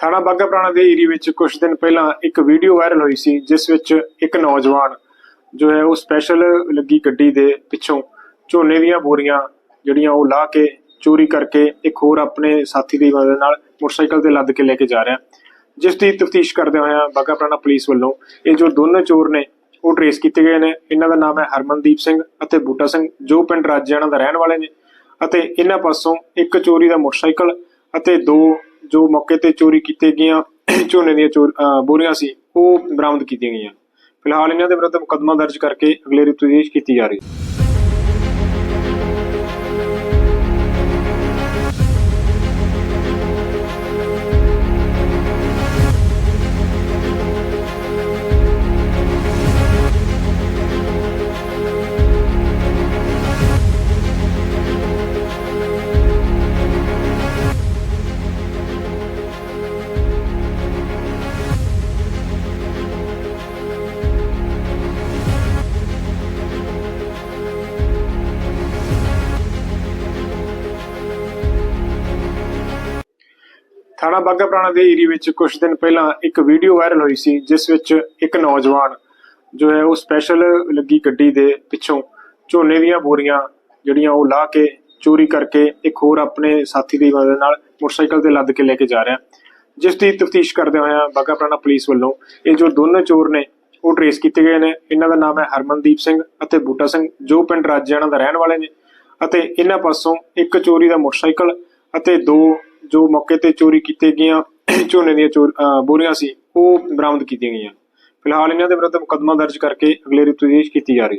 ਥਾਣਾ ਬਾਘਾ ਪੁਰਾਣਾ ਦੇ ਏਰੀਆ ਵਿੱਚ ਕੁਝ ਦਿਨ ਪਹਿਲਾਂ ਇੱਕ ਵੀਡੀਓ ਵਾਇਰਲ ਹੋਈ ਸੀ, ਜਿਸ ਵਿੱਚ ਇੱਕ ਨੌਜਵਾਨ ਜੋ ਹੈ ਉਹ ਸਪੈਸ਼ਲ ਲੱਗੀ ਗੱਡੀ ਦੇ ਪਿੱਛੋਂ ਝੋਨੇ ਦੀਆਂ ਬੋਰੀਆਂ ਜਿਹੜੀਆਂ ਉਹ ਲਾ ਕੇ ਚੋਰੀ ਕਰਕੇ ਇੱਕ ਹੋਰ ਆਪਣੇ ਸਾਥੀ ਦੀ ਮਦਦ ਨਾਲ ਮੋਟਰਸਾਈਕਲ ਤੇ ਲੱਦ ਕੇ ਲੈ ਕੇ ਜਾ ਰਿਹਾ। ਜਿਸ ਦੀ ਤਫਤੀਸ਼ ਕਰਦੇ ਹੋਇਆ ਬਾਘਾ ਪੁਰਾਣਾ ਪੁਲਿਸ ਵੱਲੋਂ ਇਹ ਜੋ ਦੋਨੋਂ ਚੋਰ ਨੇ, ਉਹ ਟਰੇਸ ਕੀਤੇ ਗਏ ਨੇ। ਇਹਨਾਂ ਦਾ ਨਾਮ ਹੈ ਹਰਮਨਦੀਪ ਸਿੰਘ ਅਤੇ ਬੂਟਾ ਸਿੰਘ, ਜੋ ਪਿੰਡ ਰਾਜਿਆਣਾ ਦਾ ਰਹਿਣ ਵਾਲੇ ਨੇ ਅਤੇ ਇਹਨਾਂ ਪਾਸੋਂ ਇੱਕ ਚੋਰੀ ਦਾ ਮੋਟਰਸਾਈਕਲ ਅਤੇ ਦੋ ਜੋ ਮੌਕੇ ਤੇ ਚੋਰੀ ਕੀਤੇ ਗਈਆਂ, ਝੋਨੇ ਦੀਆਂ ਚੋਰ- ਅਹ ਬੋਰੀਆਂ ਸੀ, ਉਹ ਬਰਾਮਦ ਕੀਤੀਆਂ ਗਈਆਂ। ਫਿਲਹਾਲ ਇਹਨਾਂ ਦੇ ਵਿਰੁੱਧ ਮੁਕੱਦਮਾ ਦਰਜ ਕਰਕੇ ਅਗਲੇਰੀ ਤਫਤੀਸ਼ ਕੀਤੀ ਜਾ ਰਹੀ ਹੈ। ਥਾਣਾ ਬਾਘਾ ਪੁਰਾਣਾ ਦੇ ਏਰੀਆ ਵਿੱਚ ਕੁਝ ਦਿਨ ਪਹਿਲਾਂ ਇੱਕ ਵੀਡੀਓ ਵਾਇਰਲ ਹੋਈ ਸੀ, ਜਿਸ ਵਿੱਚ ਇੱਕ ਨੌਜਵਾਨ ਜੋ ਹੈ ਉਹ ਸਪੈਸ਼ਲ ਲੱਗੀ ਗੱਡੀ ਦੇ ਪਿੱਛੋਂ ਝੋਨੇ ਦੀਆਂ ਬੋਰੀਆਂ ਜਿਹੜੀਆਂ ਉਹ ਲਾ ਕੇ ਚੋਰੀ ਕਰਕੇ ਇੱਕ ਹੋਰ ਆਪਣੇ ਸਾਥੀ ਦੀ ਮਦਦ ਨਾਲ ਮੋਟਰਸਾਈਕਲ ਤੇ ਲੱਦ ਕੇ ਲੈ ਕੇ ਜਾ ਰਿਹਾ। ਜਿਸ ਦੀ ਤਫਤੀਸ਼ ਕਰਦੇ ਹੋਇਆ ਬਾਘਾ ਪੁਰਾਣਾ ਪੁਲਿਸ ਵੱਲੋਂ ਇਹ ਜੋ ਦੋਨੋਂ ਚੋਰ ਨੇ, ਉਹ ਟਰੇਸ ਕੀਤੇ ਗਏ ਨੇ। ਇਹਨਾਂ ਦਾ ਨਾਮ ਹੈ ਹਰਮਨਦੀਪ ਸਿੰਘ ਅਤੇ ਬੂਟਾ ਸਿੰਘ, ਜੋ ਪਿੰਡ ਰਾਜਿਆਣਾ ਦਾ ਰਹਿਣ ਵਾਲੇ ਨੇ ਅਤੇ ਇਹਨਾਂ ਪਾਸੋਂ ਇੱਕ ਚੋਰੀ ਦਾ ਮੋਟਰਸਾਈਕਲ ਅਤੇ ਦੋ ਜੋ ਮੌਕੇ ਤੇ ਚੋਰੀ ਕੀਤੇ ਗਈਆਂ, ਝੋਨੇ ਦੀਆਂ ਚੋਰ- ਬੋਰੀਆਂ ਸੀ, ਉਹ ਬਰਾਮਦ ਕੀਤੀਆਂ ਗਈਆਂ। ਫਿਲਹਾਲ ਇਹਨਾਂ ਦੇ ਵਿਰੁੱਧ ਮੁਕੱਦਮਾ ਦਰਜ ਕਰਕੇ ਅਗਲੇਰੀ ਤਫਤੀਸ਼ ਕੀਤੀ ਜਾ ਰਹੀ ਹੈ।